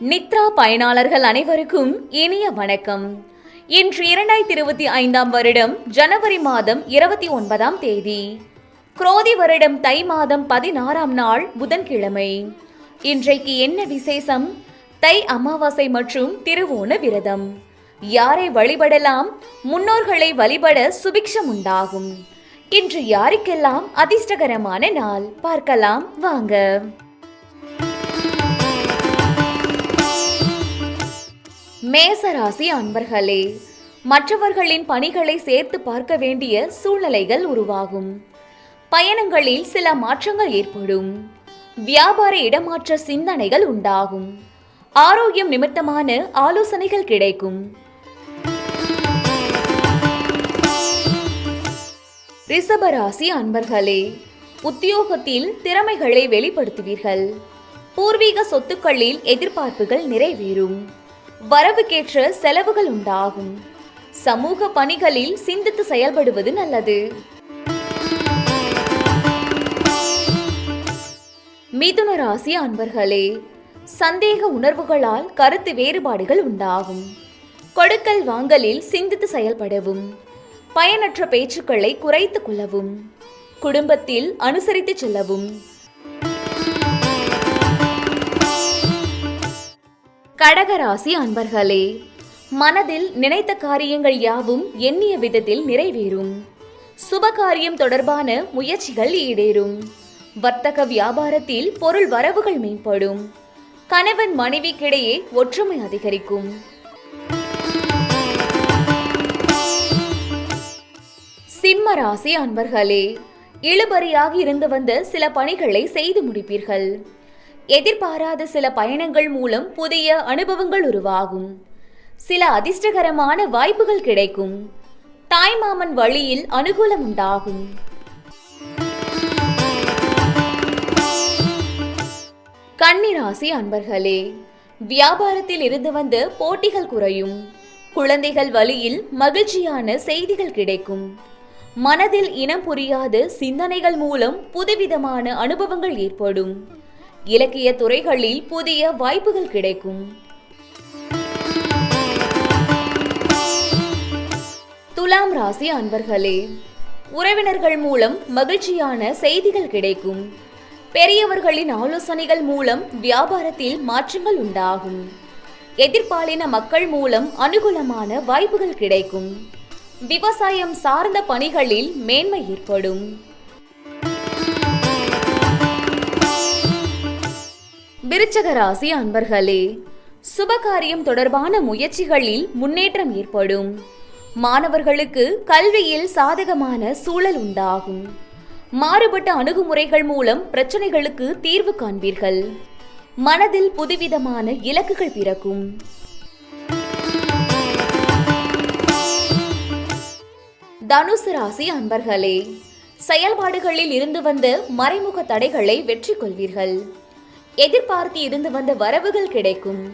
நித்ரா பயனாளர்கள் அனைவருக்கும் இனிய வணக்கம். இன்று இரண்டாயிரத்தி இருபத்தி ஐந்தாம் வருடம் ஜனவரி மாதம் இருபத்தி ஒன்பதாம் தேதி. குரோதி வருடம் தை மாதம் பதினாறாம் நாள் புதன்கிழமை. இன்றைக்கு என்ன விசேஷம்? தை அமாவாசை மற்றும் திருவோண விரதம். யாரை வழிபடலாம்? முன்னோர்களை வழிபட சுபிக்ஷம் உண்டாகும். இன்று யாருக்கெல்லாம் அதிர்ஷ்டகரமான நாள்? பார்க்கலாம் வாங்க. மேசராசி அன்பர்களே மற்றவர்களின் பணிகளை சேர்த்து பார்க்க வேண்டிய சூழ்நிலைகள் உருவாகும். பயணங்களில் சில மாற்றங்கள் ஏற்படும். வியாபார இடமாற்ற சிந்தனைகள் உண்டாகும். ஆரோக்கியம் நிமித்தமான ஆலோசனைகள் கிடைக்கும். ரிஷபராசி அன்பர்களே உத்தியோகத்தில் திறமைகளை வெளிப்படுத்துவீர்கள். பூர்வீக சொத்துக்களில் எதிர்பார்ப்புகள் நிறைவேறும். வரவுக்கேற்ற செலவுகள் உண்டாகும். சமூக பணிகளில் சிந்தித்து செயல்படுவது நல்லது. மிதுன ராசி அன்பர்களே சந்தேக உணர்வுகளால் கருத்து வேறுபாடுகள் உண்டாகும். கொடுக்கல் வாங்கலில் சிந்தித்து செயல்படவும். பயனற்ற பேச்சுக்களை குறைத்துக் கொள்ளவும். குடும்பத்தில் அனுசரித்து செல்லவும். கடகராசி அன்பர்களே மனதில் நினைத்த காரியங்கள் யாவும் எண்ணிய விதத்தில் நிறைவேறும். சுபகாரியம் தொடர்பான முயற்சிகள் ஈடேறும். வர்த்தக வியாபாரத்தில் பொருள் வரவுகள் மேம்படும். கணவன் மனைவிக்கிடையே ஒற்றுமை அதிகரிக்கும். சிம்ம ராசி அன்பர்களே இழுபறியாக இருந்து வந்த சில பணிகளை செய்து முடிப்பீர்கள். எதிர்பாராத சில பயணங்கள் மூலம் புதிய அனுபவங்கள் உருவாகும். சில அதிர்ஷ்டகரமான வாய்ப்புகள் கிடைக்கும். தாய்மாமன் வழியில் அனுகூலம் உண்டாகும். கன்னிராசி அன்பர்களே வியாபாரத்தில் இருந்து வந்த போட்டிகள் குறையும். குழந்தைகள் வழியில் மகிழ்ச்சியான செய்திகள் கிடைக்கும். மனதில் இனம் புரியாத சிந்தனைகள் மூலம் புதுவிதமான அனுபவங்கள் ஏற்படும். இலக்கிய துறைகளில் புதிய வாய்ப்புகள் கிடைக்கும். துலாம் ராசி அன்பர்களே உறவினர்கள் மூலம் மகிழ்ச்சியான செய்திகள் கிடைக்கும். பெரியவர்களின் ஆலோசனைகள் மூலம் வியாபாரத்தில் மாற்றங்கள் உண்டாகும். எதிர்பாலின மக்கள் மூலம் அனுகூலமான வாய்ப்புகள் கிடைக்கும். விவசாயம் சார்ந்த பணிகளில் மேன்மை ஏற்படும். விருச்சக ராசி அன்பர்களே சுபகாரியம் தொடர்பான முயற்சிகளில் முன்னேற்றம் ஏற்படும். மாணவர்களுக்கு கல்வியில் சாதகமான சூழல் உண்டாகும். மாறுபட்ட அணுகுமுறைகள் மூலம் பிரச்சனைகளுக்கு தீர்வு காண்பீர்கள். மனதில் புதுவிதமான இலக்குகள் பிறக்கும். தனுசு ராசி அன்பர்களே செயல்பாடுகளில் இருந்து வந்த மறைமுக தடைகளை வெற்றி கொள்வீர்கள் எதிர்பார்த்து இருந்து வந்த வரவுகள் கிடைக்கும்.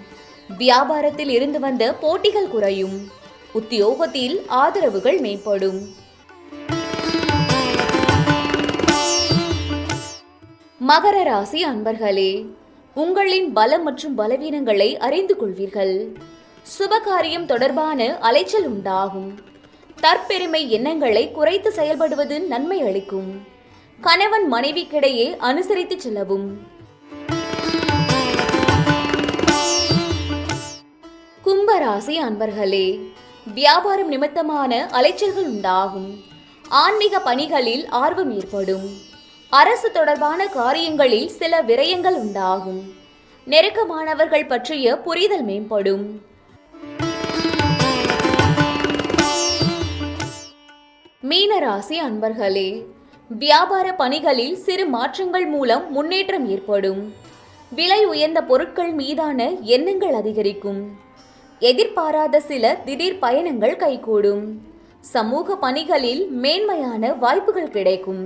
வியாபாரத்தில் இருந்து வந்த போட்டிகள் குறையும். உத்தியோகத்தில் ஆதரவுகள் மேம்படும். மகர ராசி அன்பர்களே உங்களின் பலம் மற்றும் பலவீனங்களை அறிந்து கொள்வீர்கள். சுபகாரியம் தொடர்பான அலைச்சல் உண்டாகும். தற்பெருமை எண்ணங்களை குறைத்து செயல்படுவது நன்மை அளிக்கும். கணவன் மனைவிக்கிடையே அனுசரித்து செல்லவும். ராசி அன்பர்களே வியாபாரம் நிமித்தமான அலைச்சல்கள் உண்டாகும். ஆன்மீக பணிகளில் ஆர்வம் ஏற்படும். அரசு தொடர்பான காரியங்களில் சில விரயங்கள் உண்டாகும். நெருக்கமானவர்கள் பற்றிய புரிதல் மேம்படும். மீனராசி அன்பர்களே வியாபார பணிகளில் சிறு மாற்றங்கள் மூலம் முன்னேற்றம் ஏற்படும். விலை உயர்ந்த பொருட்கள் மீதான எண்ணங்கள் அதிகரிக்கும். எதிர்பாராத சில திடீர் பயணங்கள் கைகூடும். சமூக பணிகளில் மேன்மையான வாய்ப்புகள் கிடைக்கும்.